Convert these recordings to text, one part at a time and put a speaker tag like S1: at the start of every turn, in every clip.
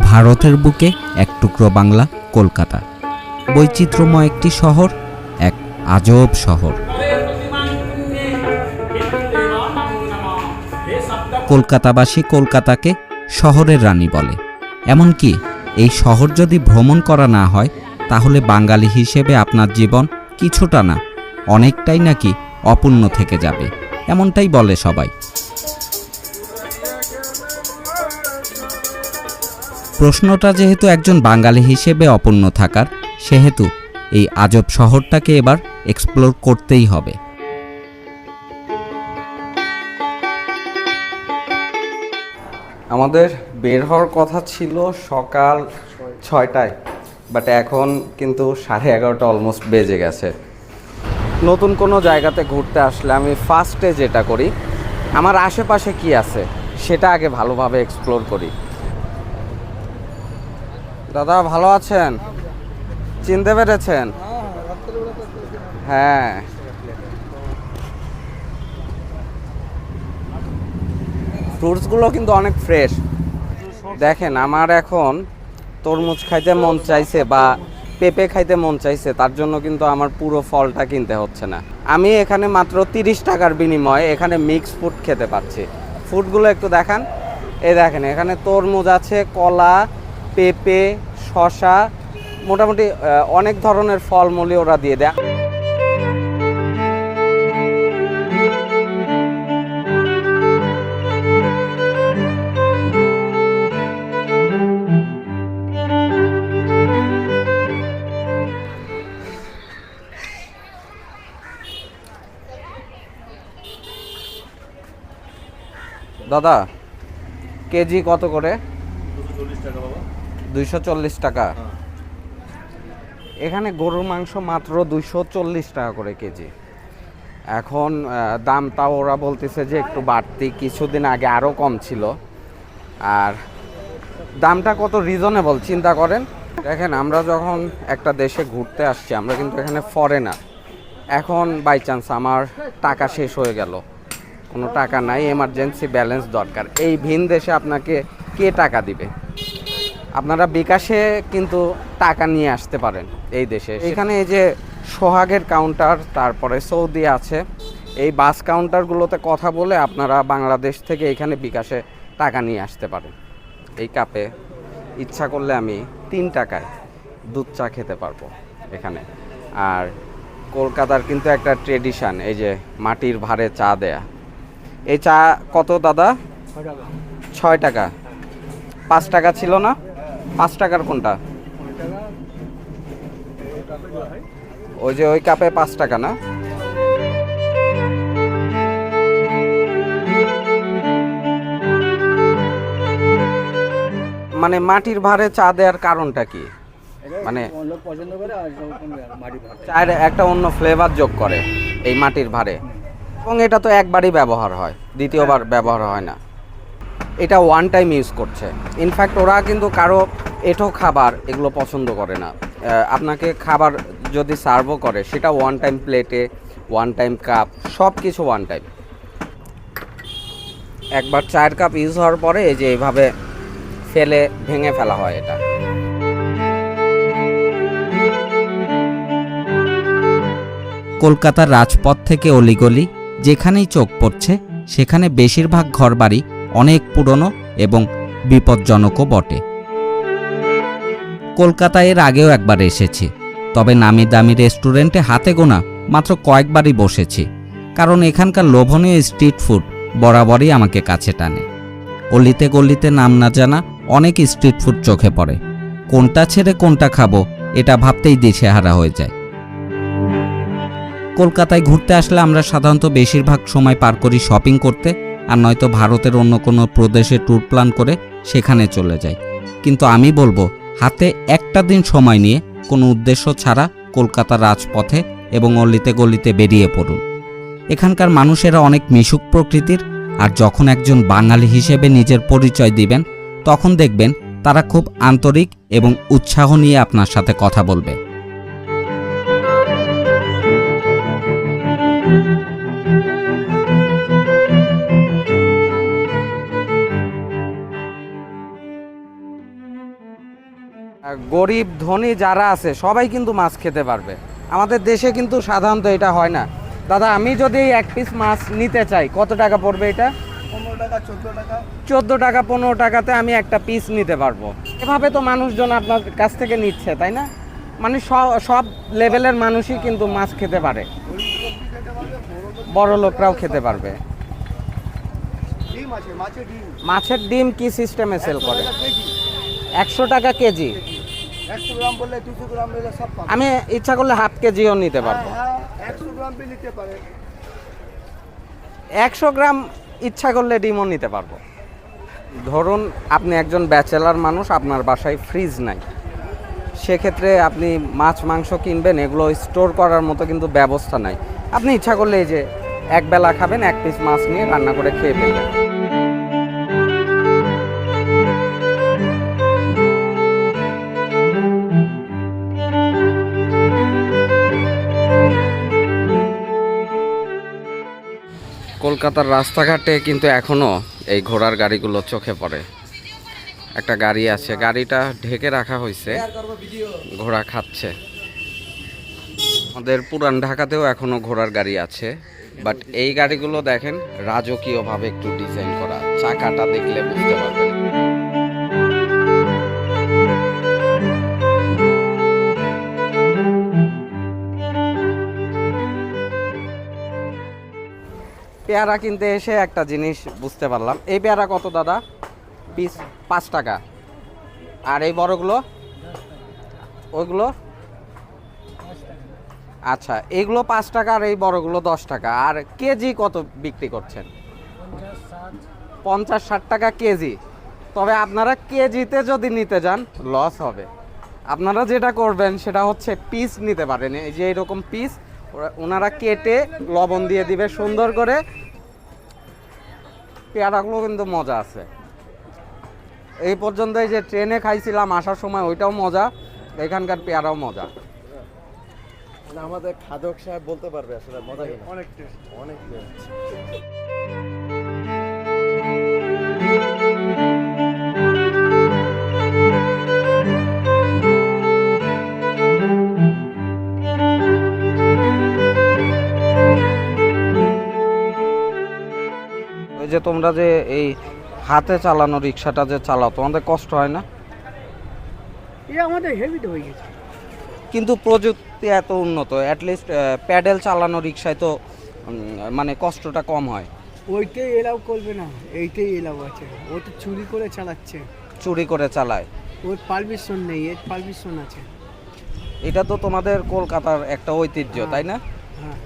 S1: ভারতের বুকে এক টুকরো বাংলা, কলকাতা। বৈচিত্র্যময় একটি শহর, এক আজব শহর। কলকাতাবাসী কলকাতাকে শহরের রানী বলে। এমনকি এই শহর যদি ভ্রমণ করা না হয়, তাহলে বাঙালি হিসেবে আপনার জীবন কিছুটা না, অনেকটাই নাকি অপূর্ণ থেকে যাবে, এমনটাই বলে সবাই। প্রশ্নটা যেহেতু একজন বাঙালি হিসেবে অপূর্ণ থাকার, সেহেতু এই আজব শহরটাকে এবার এক্সপ্লোর করতেই হবে।
S2: আমাদের বের হওয়ার কথা ছিল সকাল ছয়টায় বাট এখন কিন্তু সাড়ে এগারোটা অলমোস্ট বেজে গেছে। নতুন কোনো জায়গাতে ঘুরতে আসলে আমি ফার্স্টে যেটা করি, আমার আশেপাশে কি আছে সেটা আগে ভালোভাবে এক্সপ্লোর করি। দাদা ভালো আছেন? চিনতে পেরেছেন? হ্যাঁ। ফ্রুটসগুলো কিন্তু অনেক ফ্রেশ। দেখেন, আমার এখন তরমুজ খাইতে মন চাইছে বা পেঁপে খাইতে মন চাইছে, তার জন্য কিন্তু আমার পুরো ফলটা কিনতে হচ্ছে না। আমি এখানে মাত্র তিরিশ টাকার বিনিময়ে এখানে মিক্স ফুড খেতে পাচ্ছি। ফুডগুলো একটু দেখান। এই দেখেন, এখানে তরমুজ আছে, কলা পেঁপে শশা মোটামুটি অনেক ধরনের ফলমূলই ওরা দিয়ে দেয়। দাদা কেজি কত করে? দুইশো চল্লিশ টাকা। এখানে গরুর মাংস মাত্র দুইশো চল্লিশ টাকা করে কেজি। এখন আহ, দামটাও ওরা বলতেছে যে একটু বাড়তি কিছুদিন আগে আরও কম ছিল। আর দামটা কত রিজনেবল চিন্তা করেন? দেখেন আমরা যখন একটা দেশে ঘুরতে আসছি আমরা কিন্তু এখানে ফরেনার এখন বাই চান্স আমার টাকা শেষ হয়ে গেল। কোনো টাকা নাই এমার্জেন্সি ব্যালেন্স দরকার। এই ভিন দেশে আপনাকে কে টাকা দিবে? আপনারা বিকাশে কিন্তু টাকা নিয়ে আসতে পারেন এই দেশে। এখানে এই যে সোহাগের কাউন্টার তারপরে সৌদি আছে এই বাস কাউন্টারগুলোতে কথা বলে আপনারা বাংলাদেশ থেকে এখানে বিকাশে টাকা নিয়ে আসতে পারেন। এই কাপে ইচ্ছা করলে আমি তিন টাকায় দুধ চা খেতে পারব এখানে। আর কলকাতার কিন্তু একটা ট্রেডিশন এই যে মাটির ভারে চা দেয়া। এই চা কত দাদা? ছয় টাকা। পাঁচ টাকা ছিল না? পাঁচ টাকার কোনটা? ওই যে ওই কাপে পাঁচ টাকা না? মানে মাটির ভারে চা দেওয়ার কারণটা কি? মানে চায়ের একটা অন্য ফ্লেভার যোগ করে এই মাটির ভারে। এবং এটা তো একবারই ব্যবহার হয় দ্বিতীয়বার ব্যবহার হয় না। এটা ওয়ান টাইম ইউজ করছে। ইনফ্যাক্ট ওরা কিন্তু কারও এঠো খাবার এগুলো পছন্দ করে না। আপনাকে খাবার যদি সার্ভও করে, সেটা ওয়ান টাইম প্লেটে ওয়ান টাইম কাপ সব কিছু ওয়ান টাইম একবার চায়ের কাপ ইউজ হওয়ার পরে এই যে এইভাবে ফেলে, ভেঙে ফেলা হয় এটা।
S1: কলকাতার রাজপথ থেকে অলিগলি, যেখানেই চোখ পড়ছে, সেখানে বেশিরভাগ ঘরবাড়ি অনেক পুরনো এবং বিপজ্জনকও বটে। কলকাতায় এর আগেও একবার এসেছি, তবে নামি দামি রেস্টুরেন্টে হাতে গোনা মাত্র কয়েকবারই বসেছি, কারণ এখানকার লোভনীয় স্ট্রিট ফুড বরাবরই আমাকে কাছে টানে। অলিতে গলিতে নাম না জানা অনেক স্ট্রিট ফুড চোখে পড়ে, কোনটা ছেড়ে কোনটা খাব এটা ভাবতেই দিশেহারা হয়ে যায়। কলকাতায় ঘুরতে আসলে আমরা সাধারণত বেশিরভাগ সময় পার করি শপিং করতে আর নয়তো ভারতের অন্য কোনো প্রদেশে ট্যুর প্ল্যান করে সেখানে চলে যাই কিন্তু আমি বলব, হাতে একটা দিন সময় নিয়ে কোনো উদ্দেশ্য ছাড়া কলকাতার রাজপথে এবং অলিতে গলিতে বেরিয়ে পড়ুন। এখানকার মানুষেরা অনেক মিশুক প্রকৃতির আর যখন একজন বাঙালি হিসেবে নিজের পরিচয় দিবেন, তখন দেখবেন তারা খুব আন্তরিক এবং উৎসাহ নিয়ে আপনার সাথে কথা বলবে।
S2: গরিব ধনী যারা আছে সবাই কিন্তু মাছ খেতে পারবে। আমাদের দেশে কিন্তু সাধারণত এটা হয় না। দাদা আমি যদি এক পিস মাছ নিতে চাই কত টাকা পড়বে এটা?
S3: চোদ্দ টাকা।
S2: পনেরো টাকাতে আমি একটা পিস নিতে পারব। এভাবে তো মানুষজন আপনার কাছ থেকে নিচ্ছে তাই না? মানে সব সব লেভেলের মানুষই কিন্তু মাছ খেতে পারে। বড় লোকরাও খেতে পারবে।
S3: মাছের ডিম।
S2: কি সিস্টেমে সেল করে? একশো টাকা কেজি।
S3: একশো গ্রাম বললে দুশো গ্রাম নিলে সব পাবে।
S2: আমি ইচ্ছা করলে হাফ কেজিও নিতে পারব।
S3: হ্যাঁ একশো গ্রাম বি নিতে পারে।
S2: একশো গ্রাম ইচ্ছা করলে ডিমও নিতে পারব। ধরুন আপনি একজন ব্যাচেলার মানুষ আপনার বাসায় ফ্রিজ নাই। সেক্ষেত্রে আপনি মাছ মাংস কিনবেন এগুলো স্টোর করার মতো কিন্তু ব্যবস্থা নাই। আপনি ইচ্ছা করলে এই যে এক বেলা খাবেন এক পিস মাছ নিয়ে রান্না করে খেয়ে ফেলবেন। কলকাতার রাস্তাঘাটে কিন্তু এখনও এই ঘোড়ার গাড়িগুলো চোখে পড়ে। একটা গাড়ি আছে, গাড়িটা ঢেকে রাখা হয়েছে। ঘোড়া খাচ্ছে। আমাদের পুরান ঢাকাতেও এখনও ঘোড়ার গাড়ি আছে। বাট এই গাড়িগুলো দেখেন, রাজকীয়ভাবে একটু ডিজাইন করা। চাকাটা দেখলে বুঝতে পারবেন। পেয়ারা কিনতে এসে একটা জিনিস বুঝতে পারলাম। এই পেয়ারা কত দাদা? পিস পাঁচ টাকা। আর এই বড়গুলো? ওইগুলো? আচ্ছা এইগুলো পাঁচ টাকা আর এই বড়গুলো দশ টাকা। আর কেজি কত বিক্রি করছেন? পঞ্চাশ ষাট টাকা কেজি। তবে আপনারা কেজিতে যদি নিতে যান, লস হবে। আপনারা যেটা করবেন, সেটা হচ্ছে পিস নিতে পারেন। এই যে এরকম পিস ওনারা কেটে লবণ দিয়ে দিবে সুন্দর করে। পেয়ারাগুলো কিন্তু মজা আছে। এই পর্যন্ত এই যে ট্রেনে খাইছিলাম আসার সময় ওইটাও মজা এখানকার পেয়ারাও মজা।
S4: মানে আমাদের খাদক সাহেব বলতে পারবে আসলে মজা
S3: অনেক টেস্ট
S4: অনেক taste।
S2: যে তোমরা যে এই হাতে চালানো রিক্সাটা যে চালাও তোমাদের কষ্ট হয় না?
S3: এ আমাদের হেভিট হয়ে গেছে।
S2: কিন্তু প্রযুক্তি এত উন্নত অ্যাটলিস্ট প্যাডেল চালানো রিক্সায় তো মানে কষ্টটা কম হয়।
S3: ওইটাই এলাও করবে না এইটাই এলাও আছে। ও তো চুরি করে চালাচ্ছে।
S2: চুরি করে চালায়।
S3: ওর পারমিশন নেই এর পারমিশন আছে।
S2: এটা তো তোমাদের কলকাতার একটা ঐতিহ্য তাই না?
S3: হ্যাঁ।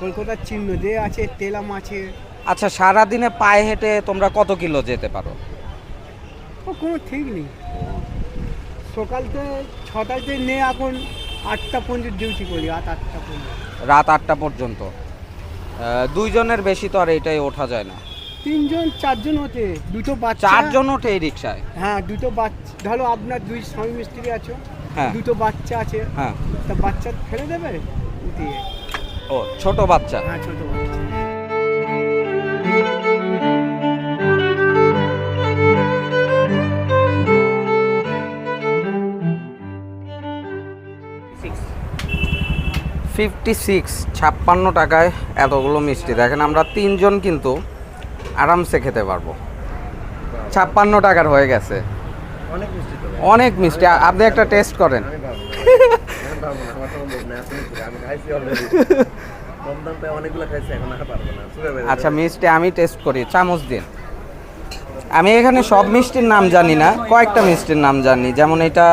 S3: কলকাতার চিহ্ন যে আছে তেলাম আছে।
S2: আচ্ছা সারাদিনে পায়ে হেঁটে তোমরা কত কিলো যেতে পারো?
S3: ও কোনো ঠিক নেই। সকালতে ছটাতে নে এখন আটটা পর্যন্ত ডিউটি করি আট আটটা পর্যন্ত।
S2: রাত আটটা পর্যন্ত। আহ, দুইজনের বেশি তো আর এটাই ওঠা যায় না।
S3: তিনজন চারজন হতে দুটো বাচ্চা।
S2: চারজন ওঠে এই রিক্সায়
S3: হ্যাঁ দুটো বাচ্চা ধরো আপনার দুই স্বামী মিস্ত্রি আছো
S2: হ্যাঁ।
S3: দুটো বাচ্চা আছে
S2: হ্যাঁ।
S3: তা বাচ্চা ফেলে দেবে? উঠিয়ে
S2: ও ছোট বাচ্চা?
S3: হ্যাঁ ছোটো বাচ্চা।
S2: ফিফটি সিক্স ছাপ্পান্ন টাকায় এতগুলো মিষ্টি। দেখেন আমরা তিনজন কিন্তু আরামসে খেতে পারব। ছাপ্পান্ন টাকার হয়ে গেছে।
S4: অনেক মিষ্টি
S2: আপনি একটা টেস্ট করেন।
S4: কম দাম অনেকগুলো খাইছি, এখন আর পারব না।
S2: আচ্ছা মিষ্টি আমি টেস্ট করি চামচ দিন। আমি এখানে সব মিষ্টির নাম জানি না কয়েকটা মিষ্টির নাম জানি যেমন এটা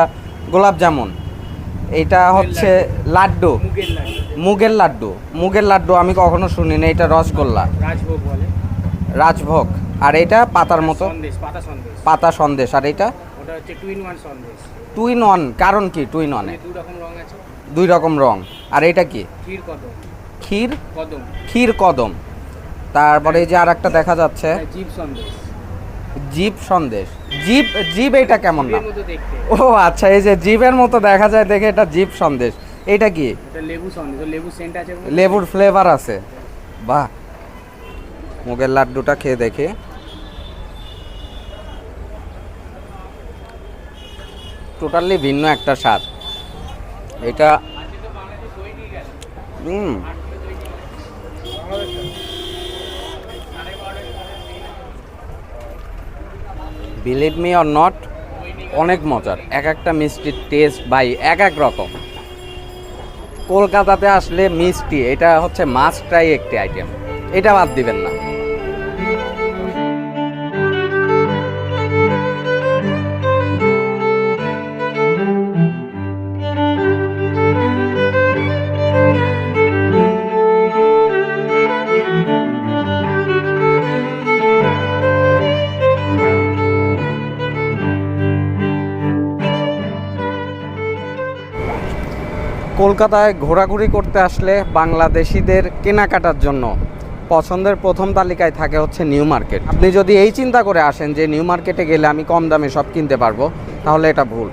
S2: গোলাপ জামুন এটা হচ্ছে লাড্ডু।
S3: মুগের লাড্ডু।
S2: মুগের লাড্ডু। আমি কখনো শুনিনি এটা রসগোল্লা।
S3: রাজভোগ
S2: আর এটা পাতার মতো?
S3: পাতা সন্দেশ।
S2: আর এটা?
S3: টুইন ওয়ান
S2: কারণ কি? টুইন
S3: আছে।
S2: দুই রকম রং। আর এটা কি?
S3: ক্ষীর? কদম।
S2: ক্ষীর
S3: কদম।
S2: তারপরে এই যে আর একটা দেখা যাচ্ছে।
S3: জীব সন্দেশ।
S2: জীব সন্দেশ। জীব জীব এটা কেমন নাম ও আচ্ছা এই যে জীবের মতো দেখা যায় দেখে এটা জীব সন্দেশ। এটা কি?
S3: এটা লেবু সন্দেশ। লেবু সেন্ট আছে
S2: লেবুর ফ্লেভার আছে। বাহ। মুগের লাড্ডুটা খেয়ে দেখি। টোটালি ভিন্ন একটা স্বাদ। এটা হুম। বিলিভ মি অর নট অনেক মজার। এক একটা মিষ্টির টেস্ট বাই এক এক রকম। কলকাতাতে আসলে মিষ্টি, এটা হচ্ছে মাস্টটাই একটি আইটেম এটা বাদ দিবেন না। কলকাতায় ঘোরাঘুরি করতে আসলে বাংলাদেশিদের কেনাকাটার জন্য পছন্দের প্রথম তালিকায় থাকে হচ্ছে নিউ মার্কেট। আপনি যদি এই চিন্তা করে আসেন যে নিউ মার্কেটে গেলে আমি কম দামে সব কিনতে পারব তাহলে এটা ভুল।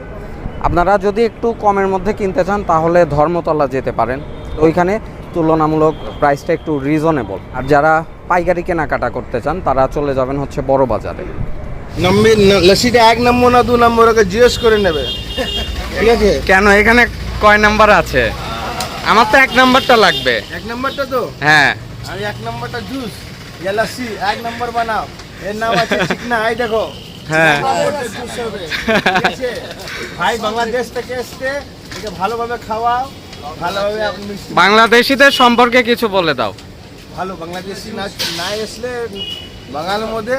S2: আপনারা যদি একটু কমের মধ্যে কিনতে চান তাহলে ধর্মতলা যেতে পারেন। ওইখানে তুলনামূলক প্রাইসটা একটু রিজনেবল আর যারা পাইকারি কেনাকাটা করতে চান তারা চলে যাবেন হচ্ছে বড় বাজারে।
S5: নম্বর লস্যিটা এক নম্বর না দু নম্বর ওকে জিজ্ঞেস করে নেবে। ঠিক আছে?
S2: কেন? এখানে কয় নাম্বার আছে? আমার তো এক নাম্বারটা লাগবে।
S5: এক নম্বরটা তো?
S2: হ্যাঁ।
S5: আমি এক নম্বরটা জুস লস্যি এক নম্বর বানাও। এর নাম আছে চিকনা আই দেখো।
S2: হ্যাঁ।
S5: ভাই বাংলাদেশ থেকে এসছে। একে ভালোভাবে খাওয়াও ভালোভাবে আপনি
S2: বাংলাদেশিদের সম্পর্কে কিছু বলে দাও।
S5: ভালো বাংলাদেশি না না আসলে বাঙালির মধ্যে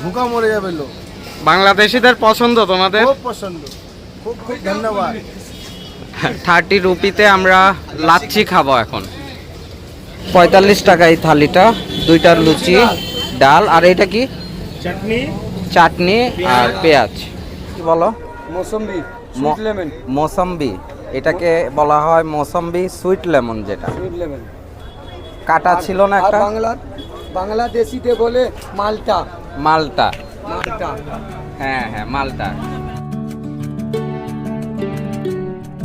S5: ভুকা মরে যাবে লোক।
S2: বাংলাদেশিদের পছন্দ তোমাদের?
S5: খুব পছন্দ। খুব খুব ধন্যবাদ।
S2: থার্টি রুপিতে আমরা লাচ্ছি খাব এখন। পঁয়তাল্লিশ টাকা এই থালিটা দুইটা লুচি ডাল আর এটা কি?
S3: চাটনি।
S2: চাটনি আর পেঁয়াজ। কি বলো?
S3: মৌসম্বি
S2: ম- মৌসম্বি এটাকে বলা হয় মৌসম্বি সুইট লেমন যেটা।
S3: লেমন
S2: কাটা ছিল না একটা?
S3: বাংলা বাংলাদেশিতে বলে মালটা।
S2: মালটা।
S3: মালটা।
S2: হ্যাঁ হ্যাঁ মালটা।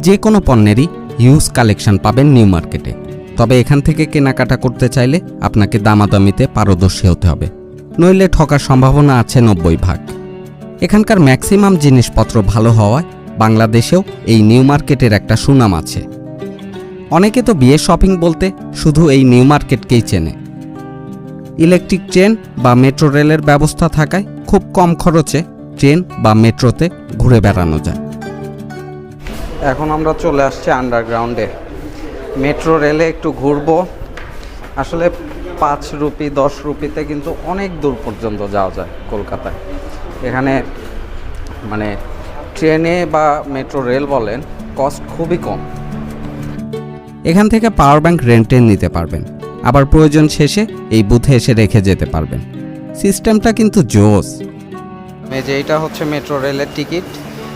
S1: যে কোনো পণ্যেরই হিউজ কালেকশন পাবেন নিউ মার্কেটে তবে এখান থেকে কেনাকাটা করতে চাইলে আপনাকে দামাদামিতে পারদর্শী হতে হবে। নইলে ঠকার সম্ভাবনা আছে নব্বই ভাগ। এখানকার ম্যাক্সিমাম জিনিসপত্র ভালো হওয়ায় বাংলাদেশেও এই নিউ মার্কেটের একটা সুনাম আছে। অনেকে তো বিয়ে শপিং বলতে শুধু এই নিউ মার্কেটকেই চেনে। ইলেকট্রিক ট্রেন বা মেট্রো রেলের ব্যবস্থা থাকায় খুব কম খরচে ট্রেন বা মেট্রোতে ঘুরে বেড়ানো যায়।
S2: এখন আমরা চলে আসছি আন্ডারগ্রাউন্ডে মেট্রো রেলে একটু ঘুরবো। আসলে পাঁচ রুপি দশ রুপিতে কিন্তু অনেক দূর পর্যন্ত যাওয়া যায় কলকাতায়। এখানে মানে ট্রেনে বা মেট্রো রেল বলেন কস্ট খুবই কম।
S1: এখান থেকে পাওয়ার ব্যাংক রেন্টে নিতে পারবেন। আবার প্রয়োজন শেষে এই বুথে এসে রেখে যেতে পারবেন। সিস্টেমটা কিন্তু জোস।
S2: এই যে এইটা হচ্ছে মেট্রো রেলের টিকিট।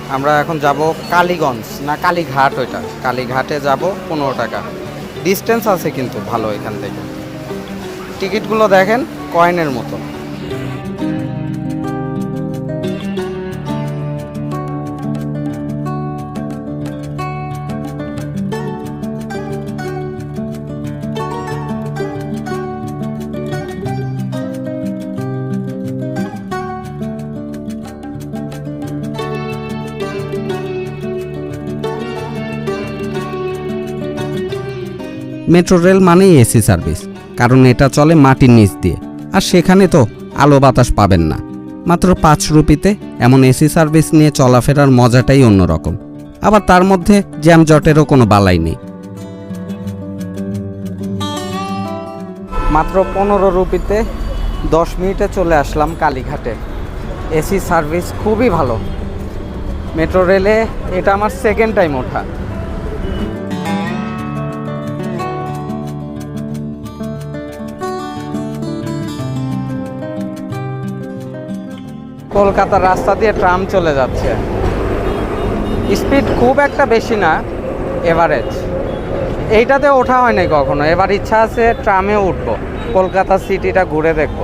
S2: আমরা এখন যাব কালীগঞ্জ, না কালীঘাট ওইটা। কালীঘাটে যাব পনেরো টাকা। ডিস্টেন্স আছে কিন্তু ভালো এখান থেকে। টিকিটগুলো দেখেন কয়েনের মতো।
S1: মেট্রো রেল মানেই এসি সার্ভিস, কারণ এটা চলে মাটির নিচ দিয়ে। আর সেখানে তো আলো বাতাস পাবেন না। মাত্র পাঁচ রুপিতে এমন এসি সার্ভিস নিয়ে চলাফেরার মজাটাই অন্যরকম। আবার তার মধ্যে জ্যামজটেরও কোনো বালাই নেই।
S2: মাত্র পনেরো রুপিতে দশ মিনিটে চলে আসলাম কালীঘাটে। এসি সার্ভিস খুবই ভালো। মেট্রো রেলে এটা আমার সেকেন্ড টাইম ওঠা। কলকাতার রাস্তা দিয়ে ট্রাম চলে যাচ্ছে। স্পিড খুব একটা বেশি না এভারেজ এইটাতে ওঠা হয়নি কখনো। এবার ইচ্ছা আছে ট্রামে উঠবো। কলকাতা সিটিটা ঘুরে দেখব।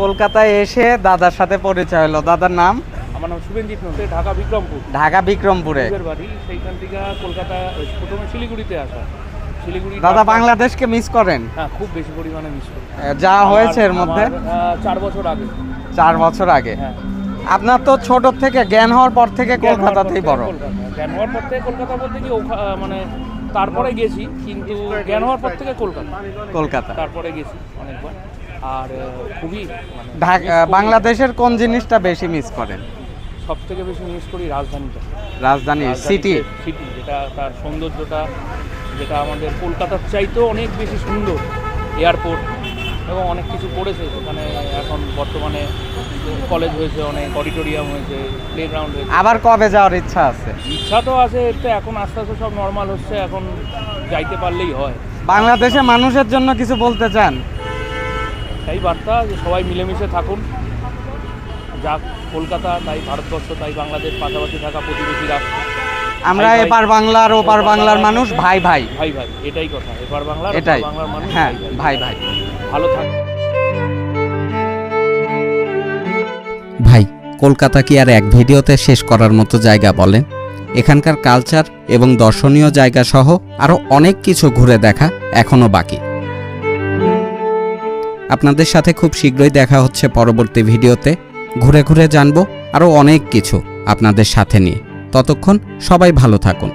S2: কলকাতায় এসে দাদার সাথে পরিচয় হলো। দাদার নাম?
S6: আমার নাম নন্দে। ঢাকা বিক্রমপুর।
S2: ঢাকা বিক্রমপুরে।
S6: বাড়ি। সেইখান থেকে কলকাতা প্রথমে শিলিগুড়িতে আসা। শিলিগুড়ি
S2: দাদা বাংলাদেশকে মিস করেন?
S6: হ্যাঁ খুব বেশি পরিমাণে মিস করি
S2: যা হয়েছে এর মধ্যে?
S6: চার বছর আগে।
S2: চার বছর আগে।
S6: হ্যাঁ।
S2: আপনার তো ছোট থেকে জ্ঞান হওয়ার পর থেকে কলকাতাতেই বড়।
S6: জ্ঞান হওয়ার পর থেকে কলকাতা বলতে কি মানে তারপরে গেছি কিন্তু জ্ঞান হওয়ার পর থেকে কলকাতা।
S2: কলকাতা।
S6: তারপরে গেছি অনেকবার। আর খুবই মানে
S2: ঢাকা বাংলাদেশের কোন জিনিসটা বেশি মিস করেন?
S6: সব থেকে বেশি মিস করি রাজধানীটা।
S2: রাজধানী সিটি
S6: সিটি যেটা তার সৌন্দর্যটা যেটা আমাদের কলকাতার চাইতেও অনেক বেশি সুন্দর। এয়ারপোর্ট এবং অনেক কিছু করেছে। সেখানে এখন বর্তমানে কলেজ হয়েছে অনেক অডিটোরিয়াম হয়েছে প্লেগ্রাউন্ড হয়েছে।
S2: আবার কবে যাওয়ার ইচ্ছা আছে?
S6: ইচ্ছা তো আছে তো এখন আস্তে আস্তে সব নর্মাল হচ্ছে এখন যাইতে পারলেই হয়।
S2: বাংলাদেশে মানুষের জন্য কিছু বলতে চান?
S6: তাই বার্তা যে সবাই মিলেমিশে থাকুন। যাক কলকাতা তাই ভারতবর্ষ তাই বাংলাদেশ পাশাপাশি থাকা প্রতিবেশী রাষ্ট্র
S2: আমরা। এপার বাংলার ওপার বাংলার মানুষ ভাই ভাই।
S6: ভাই ভাই এটাই কথা। এপার বাংলার
S2: এটাই।
S6: বাংলার মানুষ
S2: হ্যাঁ ভাই ভাই।
S6: ভালো থাক।
S1: ভাই, কলকাতা কি আর এক ভিডিওতে শেষ করার মতো জায়গা বলেন এখানকার কালচার এবং দর্শনীয় জায়গা সহ আরও অনেক কিছু ঘুরে দেখা এখনও বাকি। আপনাদের সাথে খুব শীঘ্রই দেখা হচ্ছে পরবর্তী ভিডিওতে। ঘুরে ঘুরে জানব আরও অনেক কিছু আপনাদের সাথে নিয়ে। ততক্ষণ সবাই ভালো থাকুন।